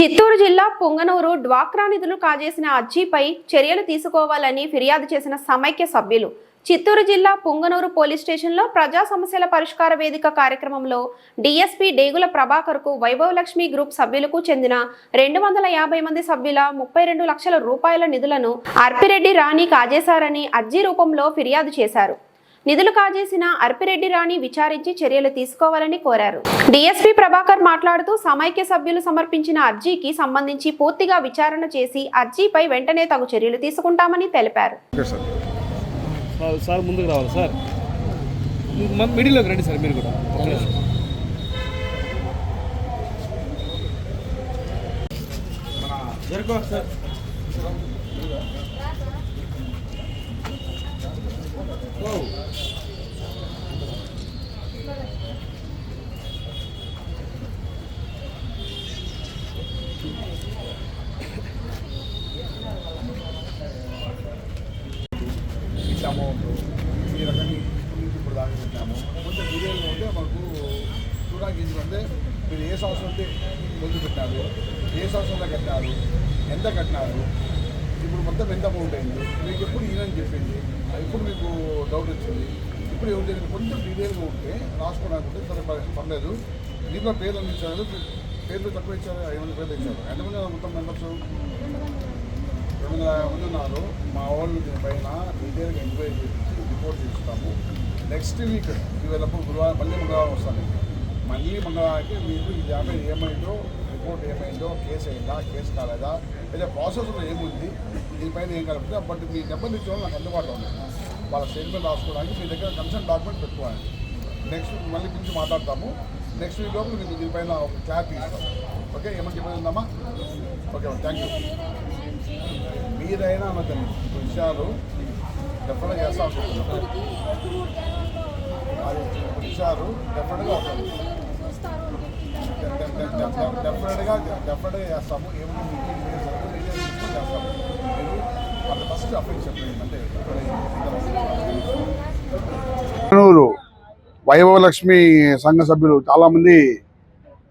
చిత్తూరు జిల్లా పొంగనూరు డ్వాక్రా నిధులు కాజేసిన అర్జీపై చర్యలు తీసుకోవాలని ఫిర్యాదు చేసిన సమైక్య సభ్యులు. చిత్తూరు జిల్లా పొంగనూరు పోలీస్ స్టేషన్లో ప్రజా సమస్యల పరిష్కార వేదిక కార్యక్రమంలో డీఎస్పీ డేగుల ప్రభాకర్కు వైభవలక్ష్మి గ్రూప్ సభ్యులకు చెందిన రెండు వందల యాభై మంది సభ్యుల ముప్పై రెండు లక్షల రూపాయల నిధులను అర్పిరెడ్డి రాణి కాజేశారని అర్జీ రూపంలో ఫిర్యాదు చేశారు. నిధులు కాజేసిన అర్పిరెడ్డి రాణి విచారించి చర్యలు తీసుకోవాలని కోరారు. డీఎస్పీ ప్రభాకర్ మాట్లాడుతూ సమైక్య సభ్యులు సమర్పించిన అర్జీకి సంబంధించి పూర్తిగా విచారణ చేసి అర్జీపై వెంటనే తగు చర్యలు తీసుకుంటామని తెలిపారు. సార్. సార్ సార్ ముందుకు రావాలి సార్. మ- మిడిల్లోకి రండి సార్ మీరు కూడా. ఒక్క నిమిషం. ఇట్లా అమౌంట్ ఈ రకంగా ఇప్పుడు దాకా పెట్టాము. కొంచెం డీటెయిల్గా ఉంటే మాకు చూడడానికి ఈజీగా ఉంటే మీరు ఏ సంవత్సరం ఉంటే మొదలు పెట్టారు ఏ సంవత్సరంలో కట్టారు ఎంత కట్టినారు ఇప్పుడు మొత్తం ఎంత అమౌంట్ అయింది? మీకు ఎప్పుడు ఈయనని చెప్పింది? ఇప్పుడు మీకు డౌట్ వచ్చింది. ఇప్పుడు ఎవరు జరిగింది? కొంచెం డీటెయిల్గా ఉంటే రాసుకోవడానికి సరే పర్లేదు. దీంట్లో పేర్లు అందించారు. ఇచ్చారు పేర్లు తక్కువ ఇచ్చారు. ఐదు మంది పేర్లు ఇచ్చారు. ఎంతమంది మంది మొత్తం మెంబర్స్ రెండు వందల యాభై మంది ఉన్నారు. మా వాళ్ళు దీనిపైన డీటెయిల్గా ఎంక్వైరీ చేసి రిపోర్ట్ ఇస్తాము నెక్స్ట్ వీక్ ఇవాళ గురువారం మళ్ళీ మంగళవారం వస్తాను. మళ్ళీ మంగళవారానికి మీకు ఈ యాభై ఏమైందో రిపోర్ట్ ఏమైందో కేసు అయిందా కేసు కాలేదా లేదా ప్రాసెస్లో ఏముంది దీనిపైన ఏం కలుపుతుంది బట్ మీ నెంబర్ వాళ్ళు నాకు అందుబాటులో ఉంది వాళ్ళ స్టేట్మెంట్ రాసుకోవడానికి మీ దగ్గర కన్సర్న్ డాక్యుమెంట్ పెట్టుకోవాలి. నెక్స్ట్ వీక్ మళ్ళీ పిలిచి మాట్లాడతాము. నెక్స్ట్ వీక్ లోపు మీకు దీనిపైన ఒక క్లారిటీ ఇస్తాం ఓకే ఏమని ఉందమ్మా? ఓకే థ్యాంక్ యూ మీరైనా అన్నదండి. విషయాలు డెఫినెట్గా చేస్తా అది విషయాలు డెఫినెట్గా వస్తుంది డెఫినెట్గా డెఫినెట్గా చేస్తాము ఏమైనా చేస్తాము అది ఫస్ట్ చెప్పండి అంటే వైభవలక్ష్మి సంఘ సభ్యులు చాలామంది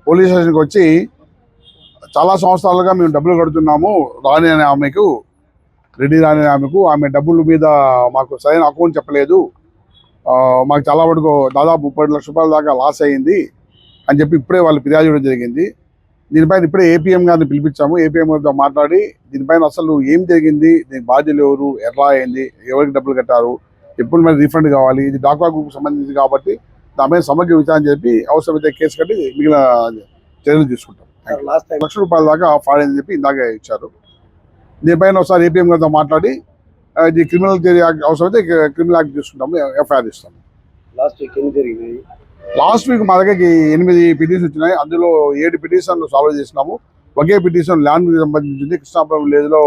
పోలీస్ స్టేషన్కి వచ్చి చాలా సంవత్సరాలుగా మేము డబ్బులు కడుతున్నాము. రాణి అనే ఆమెకు రెడ్డి రాణి అనే ఆమెకు ఆమె డబ్బుల మీద మాకు సరైన అకౌంట్ చెప్పలేదు. ఆ, మాకు చాలా వరకు దాదాపు ముప్పై లక్షల రూపాయల దాకా లాస్ అయ్యింది అని చెప్పి ఇప్పుడే వాళ్ళు ఫిర్యాదు చేయడం జరిగింది. దీనిపైన ఇప్పుడే ఏపీఎం గారిని పిలిపించాము. ఏపీఎం గారితో మాట్లాడి దీనిపైన అసలు ఏం జరిగింది? దీని బాధ్యులు ఎవరు? ఎట్లా అయింది? ఎవరికి డబ్బులు కట్టారు? ఎప్పుడు మరి రీఫండ్ కావాలి? ఇది డాక్వా గ్రూప్ సంబంధించి కాబట్టి దాని మీద సమగ్ర విచారణ చెప్పి అవసరమైతే కేసు కట్టి మిగిలిన చర్యలు తీసుకుంటాం. లాస్ట్ లక్ష రూపాయల దాకా ఫాడ్ అని చెప్పి ఇందాక ఇచ్చారు. దీనిపైన ఒకసారి ఏపీఎం గారితో మాట్లాడి ఇది క్రిమినల్ అవసరమైతే క్రిమినల్ యాక్ట్ తీసుకుంటాము ఎఫ్ఐఆర్ ఇస్తాము. లాస్ట్ వీక్ ఎన్ని జరిగినాయి లాస్ట్ వీక్ మా దగ్గరికి ఎనిమిది పిటిషన్ వచ్చినాయి. అందులో ఏడు పిటిషన్లు సాల్వ్ చేసినాము. ఒకే పిటిషన్ ల్యాండ్ సంబంధించింది. కృష్ణాపురం విలేజ్లో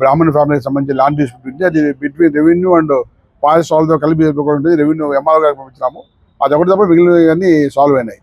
బ్రాహ్మణ ఫ్యామిలీకి సంబంధించి ల్యాండ్ తీసుకుంటుంది. అది బిట్వీన్ రెవెన్యూ అండ్ ఫారెస్ట్ వాళ్ళతో కలిపి ఉంటుంది. రెవెన్యూ ఎంఆర్ఓ గారికి పంపించినాము. అది ఒకటి తప్ప మిగిలినవన్నీ సాల్వ్ అయినాయి.